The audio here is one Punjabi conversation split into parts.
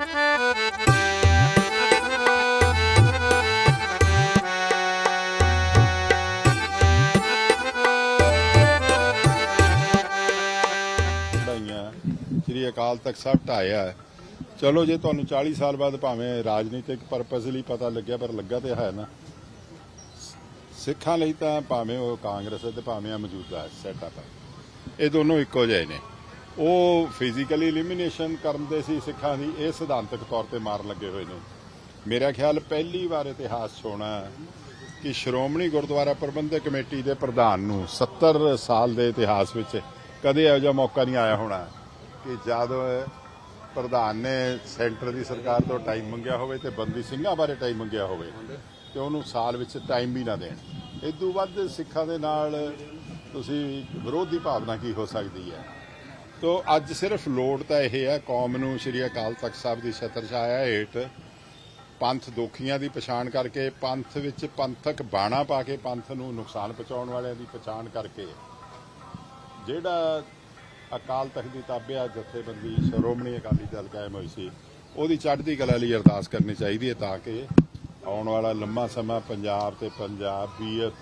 ਵਧਾਈਆਂ ਸ੍ਰੀ ਅਕਾਲ ਤਖਤ ਸਾਹਿਬ ਢਾਇਆ ਹੈ। ਚਲੋ ਜੇ ਤੁਹਾਨੂੰ 40 ਸਾਲ ਬਾਅਦ ਭਾਵੇਂ ਰਾਜਨੀਤਿਕ ਪਰਪਸ ਲਈ ਪਤਾ ਲੱਗਿਆ, ਪਰ ਲੱਗਾ ਤੇ ਹੈ ਨਾ। ਸਿੱਖਾਂ ਲਈ ਤਾਂ ਭਾਵੇਂ ਉਹ ਕਾਂਗਰਸ ਹੈ ਤੇ ਭਾਵੇਂ ਆ ਮੌਜੂਦਾ ਸੈਟਅਪ ਹੈ। ਇਹ ਦੋਨੋਂ ਇੱਕੋ ਜਿਹੇ ਨੇ। ਉਹ ਫਿਜ਼ੀਕਲੀ ਐਲੀਮੀਨੇਸ਼ਨ ਕਰਨ ਦੇ ਸੀ ਸਿੱਖਾਂ ਦੀ, ਇਹ ਸਿਧਾਂਤਕ ਤੌਰ ਤੇ ਮਾਰ ਲੱਗੇ ਹੋਏ ਨੇ। ਮੇਰਾ ਖਿਆਲ ਪਹਿਲੀ ਵਾਰ ਇਤਿਹਾਸ 'ਚ ਹੋਣਾ ਕਿ ਸ਼੍ਰੋਮਣੀ ਗੁਰਦੁਆਰਾ ਪ੍ਰਬੰਧਕ ਕਮੇਟੀ ਦੇ ਪ੍ਰਧਾਨ ਨੂੰ 70 ਸਾਲ ਦੇ ਇਤਿਹਾਸ ਵਿੱਚ ਕਦੇ ਇਹੋ ਜਿਹਾ ਮੌਕਾ ਨਹੀਂ ਆਇਆ ਹੋਣਾ ਕਿ ਜਦ ਪ੍ਰਧਾਨ ਨੇ ਸੈਂਟਰ ਦੀ ਸਰਕਾਰ ਤੋਂ ਟਾਈਮ ਮੰਗਿਆ ਹੋਵੇ ਤੇ ਬੰਦੀ ਸਿੰਘਾਂ ਬਾਰੇ ਟਾਈਮ ਮੰਗਿਆ ਹੋਵੇ ਤੇ ਉਹਨੂੰ ਸਾਲ ਵਿੱਚ ਟਾਈਮ ਵੀ ਨਾ ਦੇਣ। ਇਦੋਂ ਵੱਧ ਸਿੱਖਾਂ ਦੇ ਨਾਲ ਤੁਸੀਂ ਵਿਰੋਧ ਦੀ ਭਾਵਨਾ ਕੀ ਹੋ ਸਕਦੀ ਹੈ? ਤੋ ਅੱਜ ਸਿਰਫ ਲੋੜ ਤਾਂ ਇਹ ਹੈ, ਕੌਮ ਨੂੰ ਸ਼੍ਰੀ ਅਕਾਲ ਤਖਤ ਸਾਹਿਬ ਦੀ ਛਤਰ ਛਾਇਆ ਹੇਠ ਪੰਥ ਦੋਖੀਆਂ ਦੀ ਪਛਾਣ ਕਰਕੇ, ਪੰਥ ਵਿੱਚ ਪੰਥਕ ਬਾਣਾ ਪਾ ਕੇ ਪੰਥ ਨੂੰ ਨੁਕਸਾਨ ਪਹੁੰਚਾਉਣ ਵਾਲਿਆਂ ਦੀ ਪਛਾਣ ਕਰਕੇ ਜਿਹੜਾ ਅਕਾਲ ਤਖਤ ਦੀ ਤਾਬਿਆ ਜਥੇਬੰਦੀ ਸ਼੍ਰੋਮਣੀ ਅਕਾਲੀ ਦਲ ਕਾਇਮ ਹੋਈ ਸੀ, ਉਹਦੀ ਚੜ੍ਹਦੀ ਕਲਾ ਲਈ ਅਰਦਾਸ ਕਰਨੀ ਚਾਹੀਦੀ ਹੈ ਤਾਂ ਕਿ ਆਉਣ ਵਾਲਾ ਲੰਮਾ ਸਮਾਂ ਪੰਜਾਬ ਤੇ ਪੰਜਾਬੀਅਤ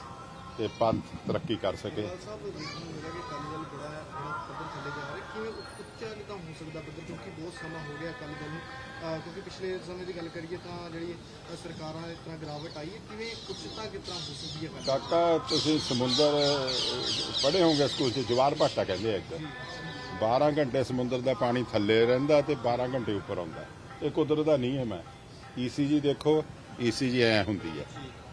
ਤੇ ਪੰਥ ਤਰੱਕੀ ਕਰ ਸਕੇ। ਸਾਹਿਬ ਦੇਖਣ ਨੂੰ ਮਿਲਿਆ ਕਿ ਅਕਾਲੀ ਦਲ ਬੜਾ ਜਿਹੜਾ ਪੱਧਰ ਥੱਲੇ ਜਾ ਰਿਹਾ ਕਿਵੇਂ ਉ- ਉੱਚਾ ਨਹੀਂ ਤਾਂ ਹੋ ਸਕਦਾ ਪੱਧਰ ਕਿਉਂਕਿ ਬਹੁਤ ਸਮਾਂ ਹੋ ਗਿਆ ਅਕਾਲੀ ਦਲ ਨੂੰ। ਅਹ ਕਿਉਂਕਿ ਪਿਛਲੇ ਸਮੇਂ ਦੀ ਗੱਲ ਕਰੀਏ ਤਾਂ ਜਿਹੜੀ ਅਹ ਸਰਕਾਰਾਂ ਨੇ ਇਸ ਤਰ੍ਹਾਂ ਗਿਰਾਵਟ ਆਈ ਹੈ ਕਿਵੇਂ ਉੱਚਤਾ ਕਿਸ ਤਰ੍ਹਾਂ ਹੋ ਸਕਦੀ ਹੈ ਅਕਾਲੀ ਦਲ? ਕਾਕਾ ਤੁਸੀਂ ਸਮੁੰਦਰ ਪੜ੍ਹੇ ਹੋਗੇ ਸਕੂਲ 'ਚ ਜਵਾਰ ਭਾਟਾ ਕਹਿੰਦੇ ਆ ਇੱਕ। 12 ਘੰਟੇ ਸਮੁੰਦਰ ਦਾ ਪਾਣੀ ਥੱਲੇ ਰਹਿੰਦਾ ਤੇ 12 ਘੰਟੇ ਉੱਪਰ ਆਉਂਦਾ। ਇਹ ਕੁਦਰਤ ਦਾ ਨਿਯਮ ਹੈ। ਈਸੀਜੀ ਦੇਖੋ ਈਸੀਜੀ ਐ ਹੁੰਦੀ ਹੈ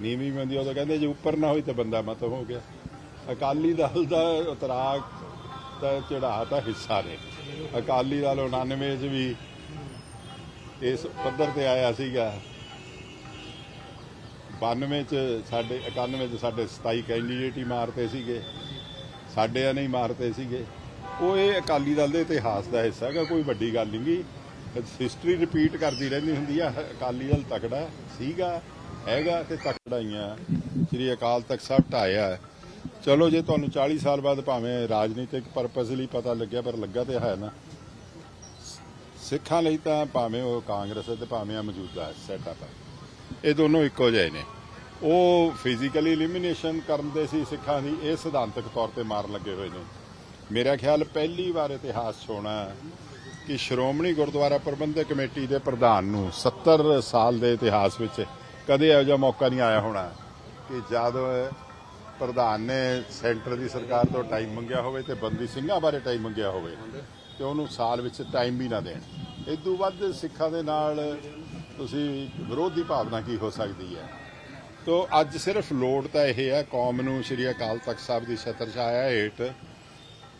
ਨੀਵੀਂ ਵੀ ਹੁੰਦੀ ਆ, ਉਦੋਂ ਕਹਿੰਦੇ ਜੇ ਉੱਪਰ ਨਾ ਹੋਈ ਤਾਂ ਬੰਦਾ ਮਤਮ ਹੋ ਗਿਆ। ਅਕਾਲੀ ਦਲ ਦਾ ਉਤਰਾਗ ਦਾ ਚੜਾਅ ਤਾਂ ਹਿੱਸਾ ਨੇ। ਅਕਾਲੀ ਦਲ 99 ਚ ਵੀ ਇਸ ਪੱਧਰ ਤੇ ਆਇਆ ਸੀਗਾ। 92 ਚ ਸਾਡੇ 91 ਚ ਸਾਡੇ 27 ਕੈਂਡੀਡੇਟ ਹੀ ਮਾਰਤੇ ਸੀਗੇ। ਸਾਡੇ ਆ ਨਹੀਂ ਮਾਰਤੇ ਸੀਗੇ। ਉਹ ਇਹ ਅਕਾਲੀ ਦਲ ਦੇ ਇਤਿਹਾਸ ਦਾ ਹਿੱਸਾ ਹੈਗਾ ਕੋਈ ਵੱਡੀ ਗੱਲ ਨਹੀਂ ਗੀ ਹਿਸਟਰੀ ਰਿਪੀਟ ਕਰਦੀ ਰਹਿੰਦੀ ਹੁੰਦੀ ਆ। ਅਕਾਲੀ ਦਲ ਤਕੜਾ ਸੀਗਾ, ਹੈਗਾ ਤੇ ਤਕੜਾ ਹੀ ਆ। ਸ੍ਰੀ ਅਕਾਲ ਤਖਤ ਸਾਹਿਬ ਢਾਇਆ ਚਲੋ ਜੇ ਤੁਹਾਨੂੰ 40 ਸਾਲ ਬਾਅਦ ਭਾਵੇਂ ਰਾਜਨੀਤਿਕ ਪਰਪਸ ਲਈ ਪਤਾ ਲੱਗਿਆ, ਪਰ ਲੱਗਾ ਤੇ ਹੈ ਨਾ। ਸਿੱਖਾਂ ਲਈ ਤਾਂ ਭਾਵੇਂ ਉਹ ਕਾਂਗਰਸ ਹੈ ਤੇ ਭਾਵੇਂ ਆ ਮੌਜੂਦਾ ਸੈਟਅਪ ਹੈ। ਇਹ ਦੋਨੋਂ ਇੱਕੋ ਜਿਹੇ ਨੇ। ਉਹ ਫਿਜ਼ੀਕਲੀ ਐਲੀਮੀਨੇਸ਼ਨ ਕਰਨ ਦੇ ਸੀ ਸਿੱਖਾਂ ਦੀ, ਇਹ ਸਿਧਾਂਤਕ ਤੌਰ ਤੇ ਮਾਰਨ ਲੱਗੇ ਹੋਏ ਨੇ। ਮੇਰਾ ਖਿਆਲ ਪਹਿਲੀ ਵਾਰ ਇਤਿਹਾਸ 'ਚ ਹੋਣਾ ਕਿ ਸ਼੍ਰੋਮਣੀ ਗੁਰਦੁਆਰਾ ਪ੍ਰਬੰਧਕ ਕਮੇਟੀ ਦੇ ਪ੍ਰਧਾਨ ਨੂੰ 70 ਸਾਲ ਦੇ ਇਤਿਹਾਸ ਵਿੱਚ ਕਦੇ ਇਹੋ ਜਿਹਾ ਮੌਕਾ ਨਹੀਂ ਆਇਆ ਹੋਣਾ ਕਿ ਜਦ ਪ੍ਰਧਾਨ ਨੇ ਸੈਂਟਰ ਦੀ ਸਰਕਾਰ ਤੋਂ ਟਾਈਮ ਮੰਗਿਆ ਹੋਵੇ ਤੇ ਬੰਦੀ ਸਿੰਘਾਂ ਬਾਰੇ ਟਾਈਮ ਮੰਗਿਆ ਹੋਵੇ ਤੇ ਉਹਨੂੰ ਸਾਲ ਵਿੱਚ ਟਾਈਮ ਵੀ ਨਾ ਦੇਣ। ਇਦੋਂ ਵੱਧ ਸਿੱਖਾਂ ਦੇ ਨਾਲ ਤੁਸੀਂ ਵਿਰੋਧੀ ਭਾਵਨਾ ਕੀ ਹੋ ਸਕਦੀ ਹੈ? ਤੋ ਅੱਜ ਸਿਰਫ ਲੋੜ ਤਾਂ ਇਹ ਹੈ, ਕੌਮ ਨੂੰ ਸ਼੍ਰੀ ਅਕਾਲ ਤਖਤ ਸਾਹਿਬ ਦੀ ਛਤਰ ਛਾਇਆ ਹੇਠ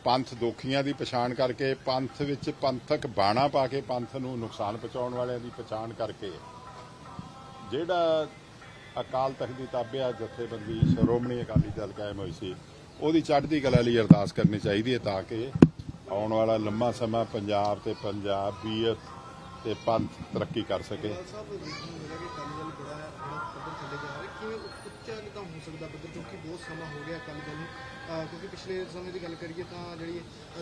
ਪੰਥ ਦੋਖੀਆਂ ਦੀ ਪਛਾਣ ਕਰਕੇ, ਪੰਥ ਵਿੱਚ ਪੰਥਕ ਬਾਣਾ ਪਾ ਕੇ ਪੰਥ ਨੂੰ ਨੁਕਸਾਨ ਪਹੁੰਚਾਉਣ ਵਾਲਿਆਂ ਦੀ ਪਛਾਣ ਕਰਕੇ, ਜਿਹੜਾ ਅਕਾਲ ਤਖਤ ਦੀ ਤਾਬਿਆ ਜਥੇਬੰਦੀ ਸ਼੍ਰੋਮਣੀ ਅਕਾਲੀ ਦਲ ਕਾਇਮ ਹੋਈ ਸੀ, ਉਹਦੀ ਚੜ੍ਹਦੀ ਕਲਾ ਲਈ ਅਰਦਾਸ ਕਰਨੀ ਚਾਹੀਦੀ ਹੈ ਤਾਂ ਕਿ ਆਉਣ ਵਾਲਾ ਲੰਮਾ ਸਮਾਂ ਪੰਜਾਬ ਤੇ ਪੰਜਾਬੀਅਤ ਤੇ ਪੰਥ ਤਰੱਕੀ ਕਰ ਸਕੇ। ਉੱਚਾ ਹੋ ਸਕਦਾ ਕਿਉਂਕਿ ਬਹੁਤ ਸਮਾਂ ਹੋ ਗਿਆ ਕਿਉਂਕਿ ਪਿਛਲੇ ਸਮੇਂ ਦੀ ਗੱਲ ਕਰੀਏ ਤਾਂ ਜਿਹੜੀ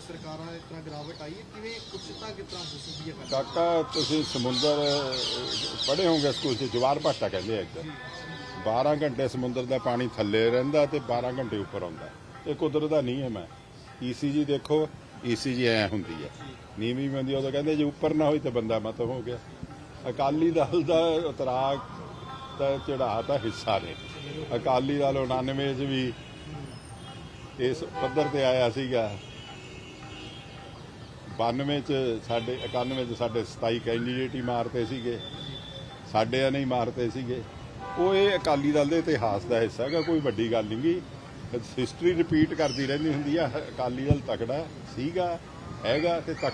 ਸਰਕਾਰਾਂ ਇਸ ਤਰ੍ਹਾਂ ਗਿਰਾਵਟ ਆਈ ਹੈ। ਕਿਵੇਂ ਹੋ ਸਕਦੀ ਹੈ? ਕਾਕਾ ਤੁਸੀਂ ਸਮੁੰਦਰ ਪੜ੍ਹੇ ਹੋਗੇ ਸਕੂਲ 'ਚ ਜਵਾਰ ਭਾਟਾ ਕਹਿੰਦੇ ਆ ਇੱਕ। 12 ਘੰਟੇ ਸਮੁੰਦਰ ਦਾ ਪਾਣੀ ਥੱਲੇ ਰਹਿੰਦਾ ਤੇ 12 ਘੰਟੇ ਉੱਪਰ ਆਉਂਦਾ। ਇਹ ਕੁਦਰਤ ਦਾ ਨਿਯਮ ਹੈ। ਈਸੀਜੀ ਦੇਖੋ ਈਸੀਜੀ ਐ ਹੁੰਦੀ ਹੈ ਨੀਵੀਂ ਵੀ ਉਹ ਆ, ਕਹਿੰਦੇ ਜੇ ਉੱਪਰ ਨਾ ਹੋਈ ਤਾਂ ਬੰਦਾ ਮਤ ਹੋ ਗਿਆ। ਅਕਾਲੀ ਦਲ ਦਾ ਉਤਰਾਗ ਦਾ ਚੜਾਅ ਤਾਂ ਹਿੱਸਾ ਨੇ। ਅਕਾਲੀ ਦਲ 99 ਚ ਵੀ ਇਸ ਪੱਧਰ ਤੇ ਆਇਆ ਸੀਗਾ। 92 ਚ ਸਾਡੇ 91 ਚ ਸਾਡੇ 27 ਕੈਂਡੀਡੇਟ ਹੀ ਮਾਰਤੇ ਸੀਗੇ। ਸਾਡੇ ਆ ਨਹੀਂ ਮਾਰਤੇ ਸੀਗੇ। ਉਹ ਇਹ ਅਕਾਲੀ ਦਲ ਦੇ ਇਤਿਹਾਸ ਦਾ ਹਿੱਸਾ ਹੈਗਾ ਕੋਈ ਵੱਡੀ ਗੱਲ ਨਹੀਂ ਗੀ ਹਿਸਟਰੀ ਰਿਪੀਟ ਕਰਦੀ ਰਹਿੰਦੀ ਹੁੰਦੀ ਆ ਅਕਾਲੀ ਦਲ ਤਕੜਾ ਸੀਗਾ ਹੈਗਾ ਤੇ ਤਕੜਾ